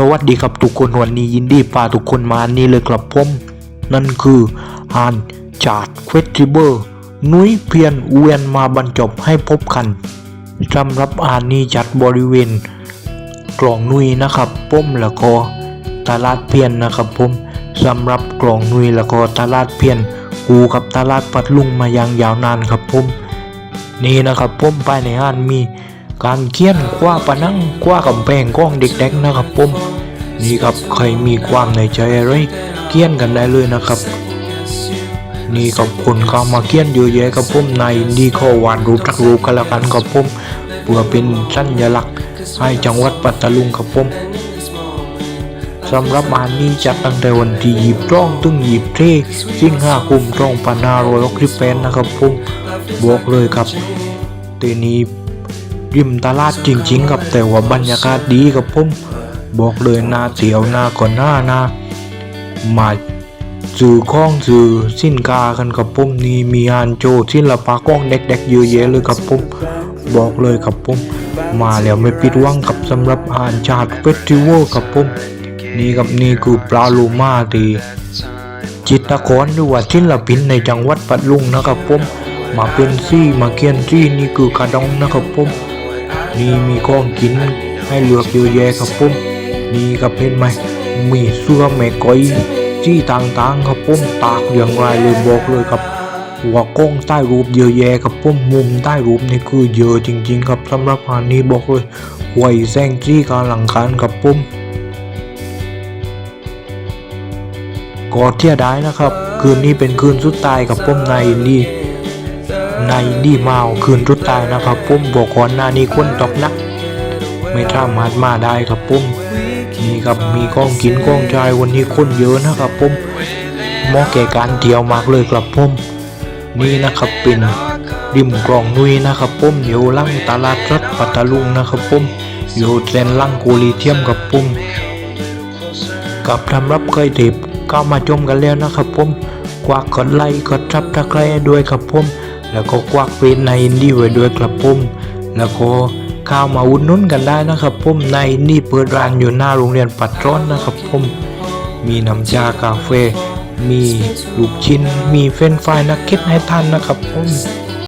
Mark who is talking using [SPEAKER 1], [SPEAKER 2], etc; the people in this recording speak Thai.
[SPEAKER 1] สวัสดีครับทุกคนวันนี้ยินดีพาทุกคนมาอันนี้เลยครับผมนั่นคือฮานจาดเฟสติเบอร์นุ้ยเพียนเวียนมาบรรจบให้พบกันสำหรับอานนี้จัดบริเวณกล่องนุ้ยนะครับผมแล้วก็ตลาดเพียนนะครับผมสำหรับกล่องนุ้ยแล้วก็ตลาดเพียนกูกับตลาดปัดลุงมาย่างยาวนานครับผมนี่นะครับผมภายในห้านมี การเขียนคว้าปะนั่งคว้ากำแพงกล้องเด็กๆนะครับผมนี่ครับใครมีความในใจอะไรเขียนกันได้เลยนะครับนี่กับคนเข้ามาเขียนเยอะแยะกับผมในนี่ข้อวาดรูปทักรูปกันล้วกันกับผมเพื่อเป็นสัญลักษณ์ให้จังหวัดปัตตาลุงครับผมสำหรับงานนี้จัดตั้งแต่วันที่หยีบร้องถึงหยีบเทสิงห้าคุมตรองปนาโรยคลิปแปนนะครับผมบอกเลยครับเตนี้ ริมตลาดจริงๆครับแต่ว่าบรรยากาศดีครับผมบอกเลยนาเสียวนาก่อนหน้าหน้ามาสื่อข้องสื่อสินค้ากันกับผมนี่มีงานโจศิลปะก้องเด็กๆเยอะแยะเลยครับผมบอกเลยครับผมมาแล้วไม่ผิดหวังกับสำหรับอ่านชาติเฟสติวัลครับผมนี่กับนี่คือปลาโลมาทีจิตรกรหรือว่าศิลปินในจังหวัดปัตตาลุงนะครับผมมาเป็นซี่มาเขียนซี่นี่คือกระดองนะครับผม นี่มีของกินให้เลือกเยอะแยะครับผมนี่ครับเห็นไหมมีเสื้อแม่ก้อยที่ต่างๆครับผมตากอย่างไรเลยบอกเลยครับว่ากล้องใต้รูปเยอะแยะครับผมมุมใต้รูปนี่คือเยอะจริง ๆ ครับสำหรับงานนี้บอกเลยไหวแซงจี้การหลังการครับผมก็เที่ยได้นะครับ คืนนี้เป็นคืนสุดท้ายกับผมใน ในนี่มาวคืนสุดท้ายนะครับผมบอกก่อนหน้านี้คนตกนัก ไม่สามารถมาได้ครับผมนี่ครับมีกล้องกินกล้องชายวันนี้คนเยอะนะครับผมเหมาะแก่การเที่ยวมากเลยครับผมนี่นะครับเป็นริมกล่องนุยนะครับผมอยู่หลังตลาดรัดปัตตลุงนะครับผมอยู่เส้นหลังกูรีเทียมกับผมกับทำรับเคยเด็บเข้ามาชมกันแล้วนะครับผมกวักกดไลค์กดซับตะไคร้ด้วยครับผม แล้วก็กวักเป็นในอินดี้ไว้ด้วยครับผมแล้วก็ข้าวมาอุดหนุนกันได้นะครับผมในนี่เปิดร้านอยู่หน้าโรงเรียนปัตรอนนะครับผมมีน้ำชากาแฟมีลูกชิ้นมีเฟรนฟรายนักเก็ตให้ท่านนะครับผม